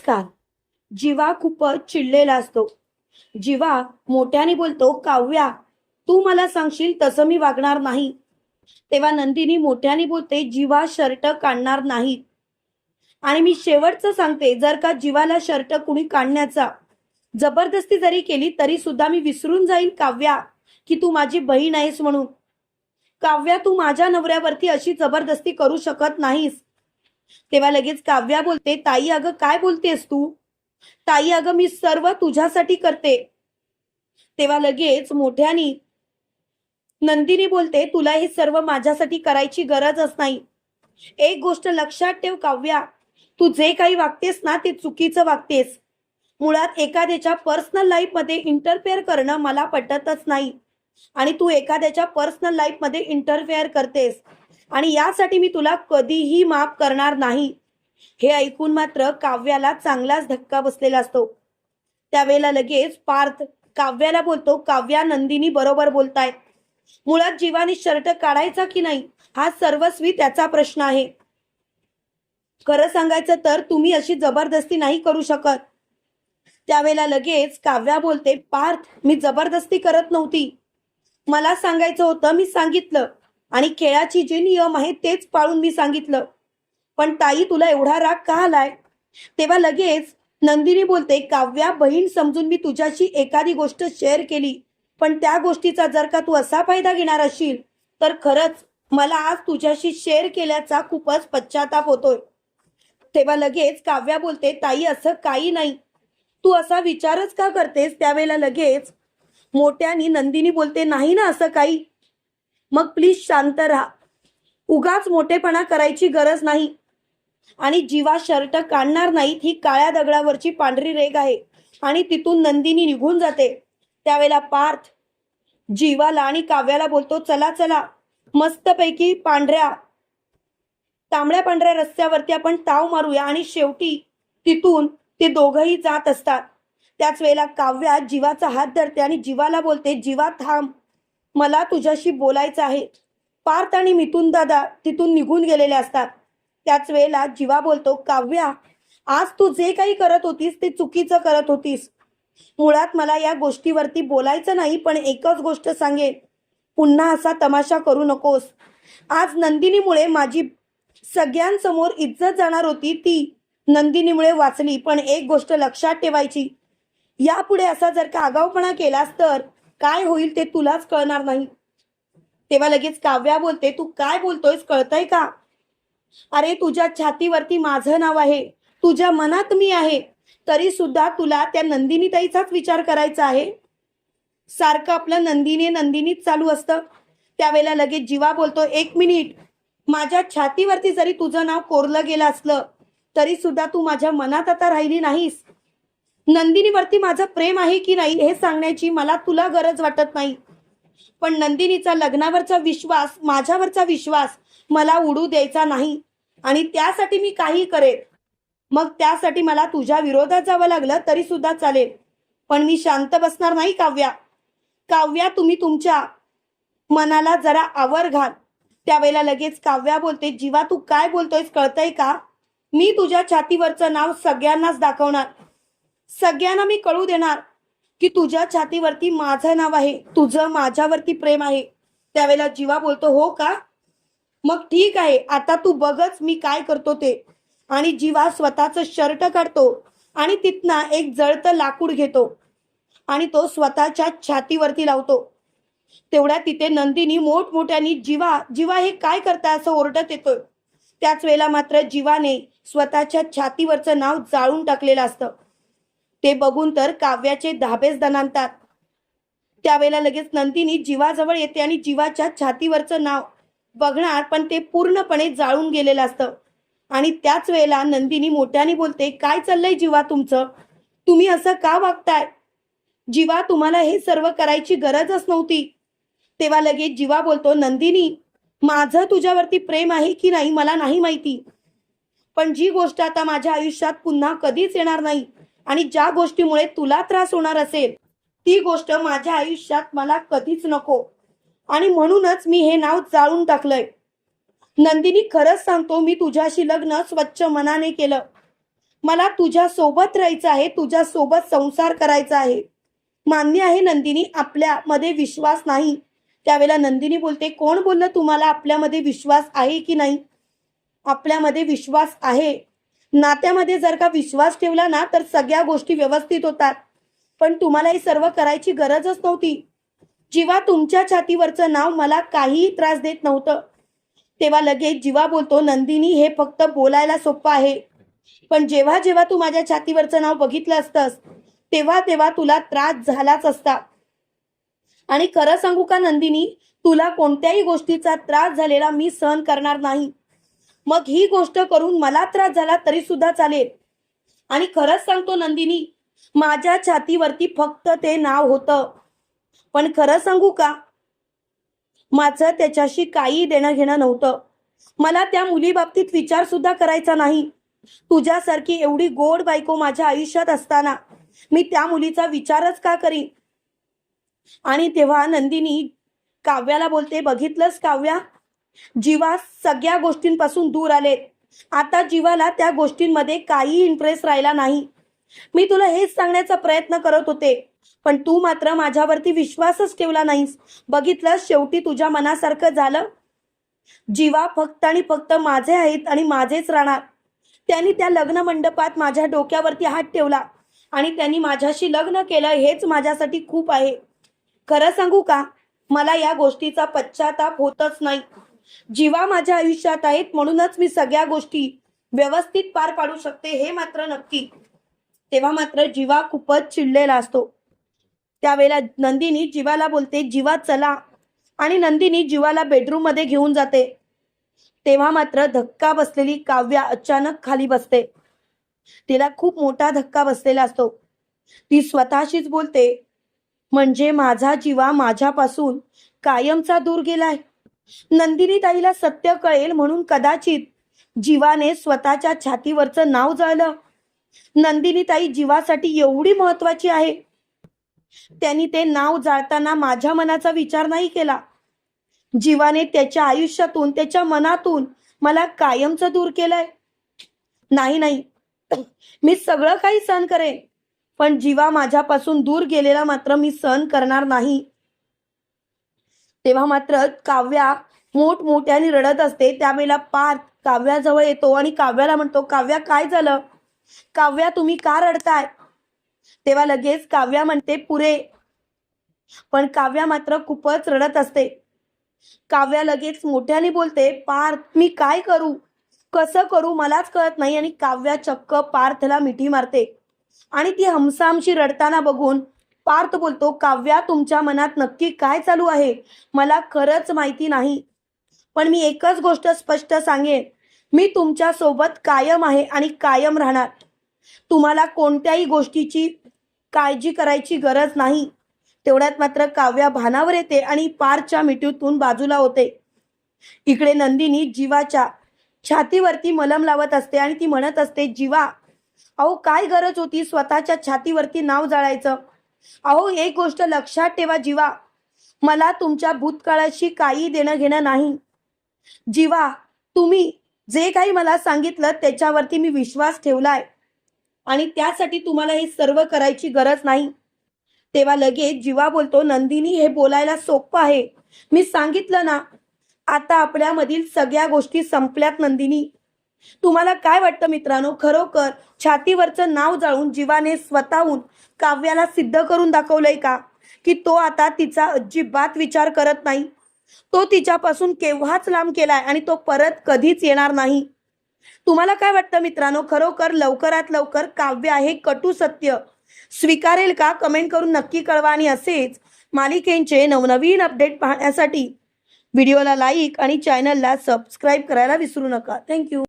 नमस्कार जीवा खूपच चिडलेला असतो. जीवा मोठ्याने बोलतो काव्या तू मला सांगशील तसं मी वागणार नाही. तेव्हा नंदिनी मोठ्याने बोलते जीवा शर्ट काढणार नाही. आणि मी शेवटचं सांगते जर का जीवाला शर्ट कुणी काढण्याचा जबरदस्ती जरी केली तरी सुद्धा मी विसरून जाईन काव्या की तू माझी बहीण आहेस म्हणून. काव्या तू माझ्या नवऱ्यावरती अशी जबरदस्ती करू शकत नाहीस. तेव्हा लगेच काव्या बोलते ताई अगं काय बोलतेस तू? ताई अगं मी सर्व तुझ्यासाठी करते. तेव्हा लगेच मोठ्यानी नंदिनी बोलते तुला हे सर्व माझ्यासाठी करायची गरजच नाही. एक गोष्ट लक्षात ठेव काव्या तू जे काही वागतेस ना ते चुकीचं वागतेस. मुळात एखाद्याच्या पर्सनल लाईफमध्ये इंटरफेअर करणं मला पटतच नाही. आणि तू एखाद्याच्या पर्सनल लाईफमध्ये इंटरफेअर करतेस. आणि यासाठी मी तुला कधीही माफ करणार नाही. हे ऐकून मात्र काव्याला चांगलाच धक्का बसलेला असतो. त्यावेळेला लगेच पार्थ काव्याला बोलतो काव्या नंदिनी बरोबर बोलताय. मुळात जीवानी शर्ट काढायचा की नाही? हा सर्वस्वी त्याचा प्रश्न आहे. खरं सांगायचं तर तुम्ही अशी जबरदस्ती नाही करू शकत. त्यावेळेला लगेच काव्या बोलते पार्थ मी जबरदस्ती करत नव्हती. मला सांगायचं होतं मी सांगितलं. आणि खेळाची जे नियम आहेत तेच पाळून मी सांगितलं. पण ताई तुला एवढा राग का आलाय? तेव्हा लगेच नंदिनी बोलते काव्या बहीण समजून मी तुझ्याशी एखादी गोष्ट शेअर केली. पण त्या गोष्टीचा जर का तू असा फायदा घेणार असशील तर खरंच मला आज तुझ्याशी शेअर केल्याचा खूपच पश्चाताप होतोय. तेव्हा लगेच काव्या बोलते ताई असं काही नाही. तू असा विचारच का करतेस? त्यावेळेला लगेच मोठ्यानी नंदिनी बोलते नाही ना असं काही. मग प्लीज शांत राहा. उगाच मोठेपणा करायची गरज नाही. आणि जीवा शर्ट काढणार नाहीत ही काळ्या दगडावरची पांढरी रेग आहे. आणि तिथून नंदिनी निघून जाते. त्यावेळेला पार्थ जीवाला आणि काव्याला बोलतो चला चला. मस्तपैकी पांढऱ्या तांबड्या पांढऱ्या रस्त्यावरती आपण ताव मारूया आणि शेवटी तिथून ते दोघही जात असतात. त्याच वेळेला काव्या जीवाचा हात धरते आणि जीवाला बोलते जीवा थांब. मला तुझ्याशी बोलायचं आहे. पार्थ आणि मिथून दादा तिथून निघून गेलेले असतात. त्याच वेळेला जीवा बोलतो काव्या आज तू जे काही करत होतीस ते चुकीचं करत होतीस. मुळात मला या गोष्टीवरती बोलायचं नाही पण एकच गोष्ट सांगेन. पुन्हा असा तमाशा करू नकोस. आज नंदिनीमुळे माझी सगळ्यांसमोर इज्जत जाणार होती ती नंदिनीमुळे वाचली पण एक गोष्ट लक्षात ठेवायची. यापुढे असा जर का आगाऊपणा केलास तर काय होईल ते तुलाच कळणार नाही. तेव्हा लगेच काव्या बोलते तू काय बोलतोयस कळतंय का? अरे तुझ्या छातीवरती माझं नाव आहे. तुझ्या मनात मी आहे. तरी सुद्धा तुला त्या नंदिनीताईचाच विचार करायचा आहे. सारखं आपलं नंदिनी नंदिनीच चालू असतं. त्यावेळेला लगेच जीवा बोलतो एक मिनिट. माझ्या छातीवरती जरी तुझं नाव कोरलं गेलं असलं तरी सुद्धा तू माझ्या मनात आता राहिली नाहीस. नंदिनीवरती माझं प्रेम आहे की नाही हे सांगण्याची मला तुला गरज वाटत नाही. पण नंदिनीचा लग्नावरचा विश्वास माझ्यावरचा विश्वास मला उडू द्यायचा नाही. आणि त्यासाठी मी काही करेन. मग त्यासाठी मला तुझ्या विरोधात जावं लागलं तरी सुद्धा चालेल. पण मी शांत बसणार नाही काव्या. काव्या तुम्ही तुमच्या मनाला जरा आवर घाल. त्यावेळेला लगेच काव्या बोलते जीवा तू काय बोलतोयस कळतंय का? मी तुझ्या छातीवरचं नाव सगळ्यांनाच दाखवणार. सगळ्यांना मी कळू देणार की तुझ्या छातीवरती माझं नाव आहे तुझं माझ्यावरती प्रेम आहे. त्यावेळेला जीवा बोलतो हो का? मग ठीक आहे आता तू बघच मी काय करतो ते. आणि जीवा स्वतःचं शर्ट काढतो आणि तिथनं एक जळतं लाकूड घेतो आणि तो स्वतःच्या छातीवरती लावतो. तेवढ्या तिथे नंदिनी मोठमोठ्यानी जीवा जीवा हे काय करताय? असं ओरडत येतोय. त्याच वेळेला मात्र जीवाने स्वतःच्या छातीवरचं नाव जाळून टाकलेलं असतं. ते बघून तर काव्याचे धाबेच दणानतात त्यावेळेला लगेच नंदिनी जीवाजवळ येते आणि जीवाच्या छातीवरचं नाव बघणार पण ते पूर्णपणे जाळून गेलेलं असतं. आणि त्याच वेळेला नंदिनी मोठ्याने बोलते काय चाललंय जीवा तुमचं? तुम्ही असं का वागताय? जीवा तुम्हाला हे सर्व करायची गरजच नव्हती. तेव्हा लगेच जीवा बोलतो नंदिनी माझं तुझ्यावरती प्रेम आहे की नाही मला नाही माहिती. पण जी गोष्ट आता माझ्या आयुष्यात पुन्हा कधीच येणार नाही आणि ज्या गोष्टीमुळे तुला त्रास होणार असेल ती गोष्ट माझ्या आयुष्यात मला कधीच नको. आणि म्हणूनच मी हे नाव जाळून टाकलंय. नंदिनी खरंच सांगतो मी तुझ्याशी लग्न स्वच्छ मनाने केलं. मला तुझ्या सोबत राहायचं आहे तुझ्या सोबत संसार करायचा आहे. मान्य आहे नंदिनी आपल्यामध्ये विश्वास नाही. त्यावेळेला नंदिनी बोलते कोण बोललं तुम्हाला आपल्यामध्ये विश्वास आहे की नाही? आपल्यामध्ये विश्वास आहे. नात्यामध्ये जर का विश्वास ठेवला ना तर सगळ्या गोष्टी व्यवस्थित होतात. पण तुम्हाला हे सर्व करायची गरजच नव्हती. जेव्हा तुमच्या छातीवरचं नाव मला काहीही त्रास देत नव्हतं तेव्हा लगेच जीवा बोलतो नंदिनी हे फक्त बोलायला सोपं आहे. पण जेव्हा जेव्हा तू माझ्या छातीवरचं नाव बघितलं असतंस तेव्हा तेव्हा तुला त्रास झालाच असता. आणि खरं सांगू का नंदिनी तुला कोणत्याही गोष्टीचा त्रास झालेला मी सहन करणार नाही. मग ही गोष्ट करून मला त्रास झाला तरी सुद्धा चालेल. आणि खरंच सांगतो नंदिनी माझ्या छातीवरती फक्त ते नाव होतं. पण खरं सांगू का? माझं त्याच्याशी काही देणं घेणं नव्हतं. मला त्या मुलीबाबतीत विचार सुद्धा करायचा नाही. तुझ्यासारखी एवढी गोड बायको माझ्या आयुष्यात असताना मी त्या मुलीचा विचारच का करीन? आणि तेव्हा नंदिनी काव्याला बोलते बघितलंस काव्या? जीवा सगळ्या गोष्टींपासून दूर आले. आता जीवाला त्या गोष्टींमध्ये काही इंटरेस्ट राहिला नाही. मी तुला हेच सांगण्याचा प्रयत्न करत होते पण तू मात्र माझ्यावरती विश्वासच ठेवला नाहीस. बघितलं शेवटी तुझ्या मनासारखं झालं. जीवा फक्त आणि फक्त माझे आहेत आणि माझेच राहणार. त्यांनी त्या लग्न मंडपात माझ्या डोक्यावरती हात ठेवला आणि त्यांनी माझ्याशी लग्न केलं हेच माझ्यासाठी खूप आहे. खरं सांगू का? मला या गोष्टीचा पश्चाताप होतच नाही. जीवा माझ्या आयुष्यात आहेत म्हणूनच मी सगळ्या गोष्टी व्यवस्थित पार पाडू शकते हे मात्र नक्की. तेव्हा मात्र जीवा खूपच चिडलेला असतो. त्यावेळेला नंदिनी जीवाला बोलते जीवा चला. आणि नंदिनी जीवाला बेडरूममध्ये घेऊन जाते. तेव्हा मात्र धक्का बसलेली काव्या अचानक खाली बसते. तिला खूप मोठा धक्का बसलेला असतो. ती स्वतःशीच बोलते म्हणजे माझा जीवा माझ्यापासून कायमचा दूर गेलाय. नंदिनी ताईला सत्य कळेल म्हणून कदाचित जीवाने स्वतःच्या छातीवरचं नाव जाळलं. नंदिनी ताई जीवासाठी एवढी महत्वाची आहे. त्यांनी ते नाव जाळताना माझ्या मनाचा विचार नाही केला. जीवाने त्याच्या आयुष्यातून त्याच्या मनातून मला कायमचं दूर केलंय. नाही नाही. मी सगळं काही सहन करेन. पण जीवा माझ्यापासून दूर गेलेला मात्र मी सहन करणार नाही. तेव्हा मात्र काव्या मोठमोठ्याने रडत असते. त्यावेळेला पार्थ काव्याजवळ येतो आणि काव्याला म्हणतो काव्या काय झालं? काव्या तुम्ही का रडताय? तेव्हा लगेच काव्या म्हणते पुरे. पण काव्या मात्र खूपच रडत असते. काव्या लगेच मोठ्याने बोलते पार्थ मी काय करू? कसं करू? मलाच कळत नाही. आणि काव्या चक्क पार्थला मिठी मारते. आणि ती हमसामशी रडताना बघून पार्थ बोलतो काव्या तुमच्या मनात नक्की काय चालू आहे? मला खरंच माहिती नाही. पण मी एकच गोष्ट स्पष्ट सांगेन. मी तुमच्यासोबत कायम आहे आणि कायम राहणार. तुम्हाला कोणत्याही गोष्टीची काळजी करायची गरज नाही. तेवढ्यात मात्र काव्या भानावर येते आणि पारच्या मिठीतून बाजूला होते. इकडे नंदिनी जीवाच्या छातीवरती मलम लावत असते आणि ती म्हणत असते जीवा अहो काय गरज होती स्वतःच्या छातीवरती नाव जाळायचं? अहो एक गोष्ट लक्षात ठेवा जीवा. मला तुमच्या भूतकाळाशी काही देणं घेणं नाही. जीवा तुम्ही जे काही मला सांगितलं त्याच्यावरती मी विश्वास ठेवलाय. आणि त्यासाठी तुम्हाला हे सर्व करायची गरज नाही. तेव्हा लगेच जीवा बोलतो नंदिनी हे बोलायला सोपं आहे. मी सांगितलं ना आता आपल्यामधील सगळ्या गोष्टी संपल्यात नंदिनी. तुम्हाला काय वाटतं मित्रांनो? खरोखर छातीवरचं नाव जाळून जीवाने स्वतःहून काव्याला सिद्ध करून दाखवलंय का? की तो आता तिचा अजिबात विचार करत नाही. तो तिच्यापासून केव्हाच लांब केलाय आणि तो परत कधीच येणार नाही. तुम्हाला काय वाटतं मित्रांनो? खरोखर लवकरात लवकर काव्य आहे कटू सत्य. स्वीकारेल का? कमेंट करून नक्की कळवा आणि असेच मालिकेंचे नवनवीन अपडेट पाहण्यासाठी व्हिडिओला लाईक आणि चॅनलला सबस्क्राईब करायला विसरू नका. थँक्यू.